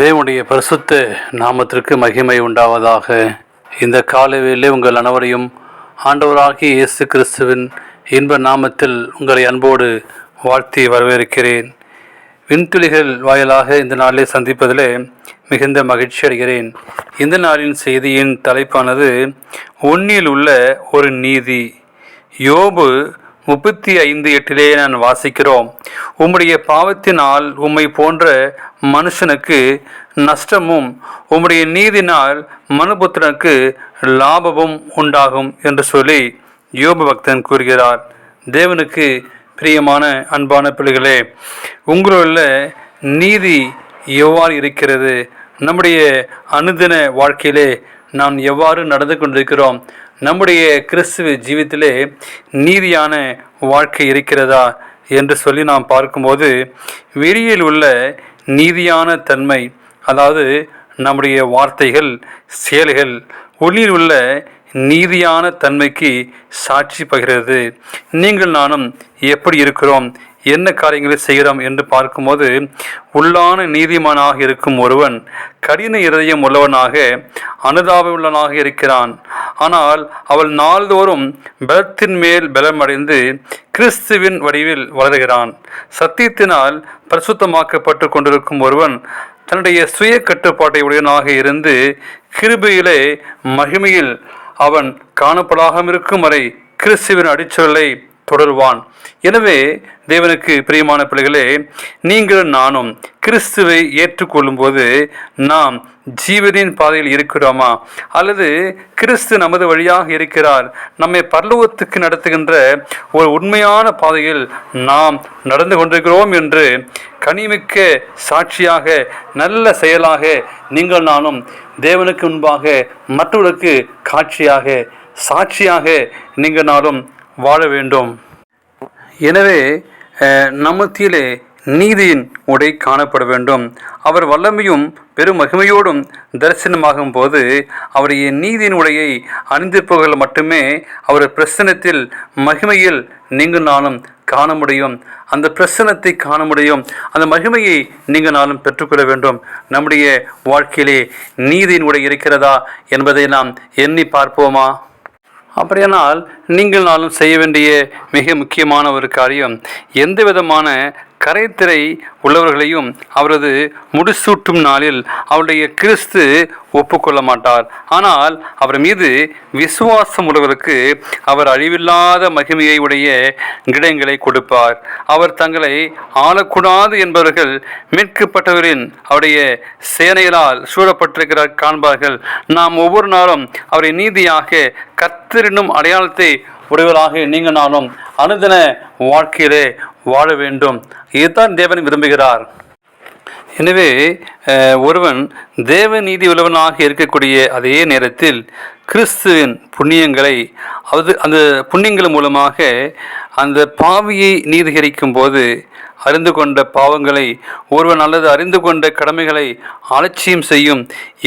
தேவனுடைய பரிசுத்த நாமத்திற்கு மகிமை உண்டாவதாக. இந்த காலவேளை உங்கள் அனைவரையும் ஆண்டவராகிய இயேசு கிறிஸ்துவின் இன்ப நாமத்தில் உங்களை அன்போடு வாழ்த்தி வரவேற்கிறேன். விண்துளிகள் வாயிலாக இந்த நாளில் சந்திப்பதில் மிகுந்த மகிழ்ச்சி அடைகிறேன். இந்த நாளின் செய்தியின் தலைப்பானது ஒன்னில் உள்ள ஒரு நீதி. யோபு முப்பத்தி ஐந்து எட்டிலே நான் வாசிக்கிறோம். உம்முடைய பாவத்தினால் உம்மை போன்ற மனுஷனுக்கு நஷ்டமும் உம்முடைய நீதினால் மனுபுத்திரனுக்கு லாபமும் உண்டாகும் என்று சொல்லி யோப பக்தன் கூறுகிறார். தேவனுக்கு பிரியமான அன்பான பிள்ளைகளே உங்களுள்ள நீதி எவ்வாறு இருக்கிறது? நம்முடைய அனுதின வாழ்க்கையிலே நாம் எவ்வாறு நடந்து கொண்டிருக்கிறோம்? நம்முடைய கிறிஸ்துவ ஜீவித்திலே நீதியான வாழ்க்கை இருக்கிறதா என்று சொல்லி நாம் பார்க்கும்போது வெளியில் உள்ள நீதியான தன்மை அதாவது நம்முடைய வார்த்தைகள் செயல்கள் உள்ளில் உள்ள நீதியான தன்மைக்கு சாட்சி பகிர்கிறது. நீங்கள் நானும் எப்படி இருக்கிறோம் என்ன காரியங்களை செய்கிறோம் என்று பார்க்கும்போது உள்ளான நீதிமானாக இருக்கும் ஒருவன் கடின இருதயம் உள்ளவனாக அனுதாபமுள்ளவனாக இருக்கிறான். ஆனால் அவள் நாள்தோறும் பலத்தின் மேல் பலமடைந்து கிறிஸ்துவின் வடிவில் வளருகிறான். சத்தியத்தினால் பரிசுத்தமாக்கப்பட்டு கொண்டிருக்கும் ஒருவன் தன்னுடைய சுய கட்டுப்பாட்டை உடையனாக இருந்து கிருபையிலே மகிமையில் அவன் காணப்படாமல் இருக்கும் வரை கிறிஸ்துவின் அடிச்சொல்லை தொடருவான். எனவே தேவனுக்கு பிரியமான பிள்ளைகளே நீங்கள் நானும் கிறிஸ்துவை ஏற்றுக்கொள்ளும்போது நாம் ஜீவனின் பாதையில் இருக்கிறோமா? அல்லது கிறிஸ்து நமது வழியாக இருக்கிறார் நம்மை பரலோகத்துக்கு நடத்துகின்ற ஒரு உண்மையான பாதையில் நாம் நடந்து கொண்டிருக்கிறோம் என்று கனிமிக்க சாட்சியாக நல்ல செயலாக நீங்கள் நானும் தேவனுக்கு முன்பாக மற்றவர்களுக்கு காட்சியாக சாட்சியாக நீங்கள் நாளும் வாழ வேண்டும். எனவே நமத்திலே நீதியின் உடை காணப்பட வேண்டும். அவர் வல்லமையும் பெரும் மகிமையோடும் தரிசனமாகும் போது அவருடைய நீதியின் உடையை அணிந்திருப்பவர்கள் மட்டுமே அவர் பிரசனத்தில் மகிமையில் நீங்கள் நாளும் காண முடியும். அந்த பிரசனத்தை காண முடியும். அந்த மகிமையை நீங்கள் நாளும் பெற்றுக்கொள்ள வேண்டும். நம்முடைய வாழ்க்கையிலே நீதியின் உடை இருக்கிறதா என்பதை நாம் எண்ணி பார்ப்போமா? அப்படியானால் நீங்கள் நாளும் செய்ய வேண்டிய மிக முக்கியமான ஒரு காரியம் எந்த விதமான கரைத்திரை உள்ளவர்களையும் அவரது முடிசூட்டும் நாளில் அவருடைய கிறிஸ்து ஒப்புக்கொள்ள மாட்டார் ஆனால் அவர் மீது விசுவாசம் உள்ளவருக்கு அவர் அழிவில்லாத மகிமையை உடைய கிடங்களை கொடுப்பார். அவர் தங்களை ஆளக்கூடாது என்பவர்கள் மீட்கப்பட்டவரின் அவருடைய சேனைகளால் சூழப்பட்டிருக்கிறார் காண்பார்கள். நாம் ஒவ்வொரு நாளும் அவரை நீதியாக கத்தரினும் அடையாளத்தை உடையவராக நீங்கள் நானும் அனுதின வாழ்க்கையிலே வாழ வேண்டும். இதுதான் தேவன் விரும்புகிறார். எனவே ஒருவன் தேவ நீதி உள்ளவனாக இருக்கக்கூடிய அதே நேரத்தில் கிறிஸ்துவின் புண்ணியங்களை அது அந்த புண்ணியங்கள் மூலமாக அந்த பாவியை நீதிகரிக்கும் போது அறிந்து கொண்ட பாவங்களை ஒருவன் அல்லது அறிந்து கொண்ட கடமைகளை அலட்சியம் செய்யும்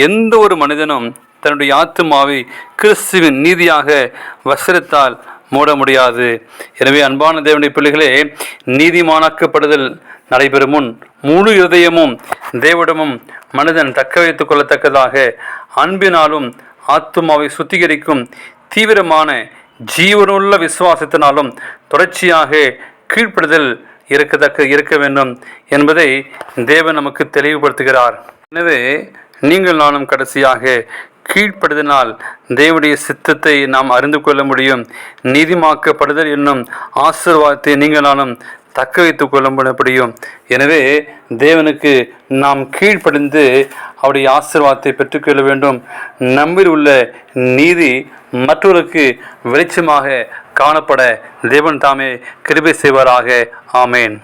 எந்த ஒரு மனிதனும் தன்னுடைய ஆத்துமாவை கிறிஸ்துவின் நீதியாக வசரத்தால் மூட முடியாது. எனவே அன்பான தேவனுடைய பிள்ளைகளே நீதிமானாக்கப்படுதல் நடைபெறும் முன் முழு இருதயமும் தேவடமும் மனிதன் தக்க வைத்துக் கொள்ளத்தக்கதாக அன்பினாலும் ஆத்துமாவை சுத்திகரிக்கும் தீவிரமான ஜீவனுள்ள விசுவாசத்தினாலும் தொடர்ச்சியாக கீழ்ப்படுதல் இருக்கத்தக்க இருக்க வேண்டும் என்பதை தேவன் நமக்கு தெளிவுபடுத்துகிறார். எனவே நீங்கள் நானும் கடைசியாக கீழ்ப்படுதனால் தேவனுடைய சித்தத்தை நாம் அறிந்து கொள்ள முடியும். நீதிமாக்கப்படுதல் என்னும் ஆசீர்வாதத்தை நீங்கள் நானும் தக்க வைத்துக் கொள்ள முடியும். எனவே தேவனுக்கு நாம் கீழ்ப்படிந்து அவருடைய ஆசிர்வாதத்தை பெற்றுக்கொள்ள வேண்டும். நம்மில் உள்ள நீதி மற்றவருக்கு வெளிச்சமாக காணப்பட தேவன் தாமே கிருபை செய்வாராக. ஆமேன்.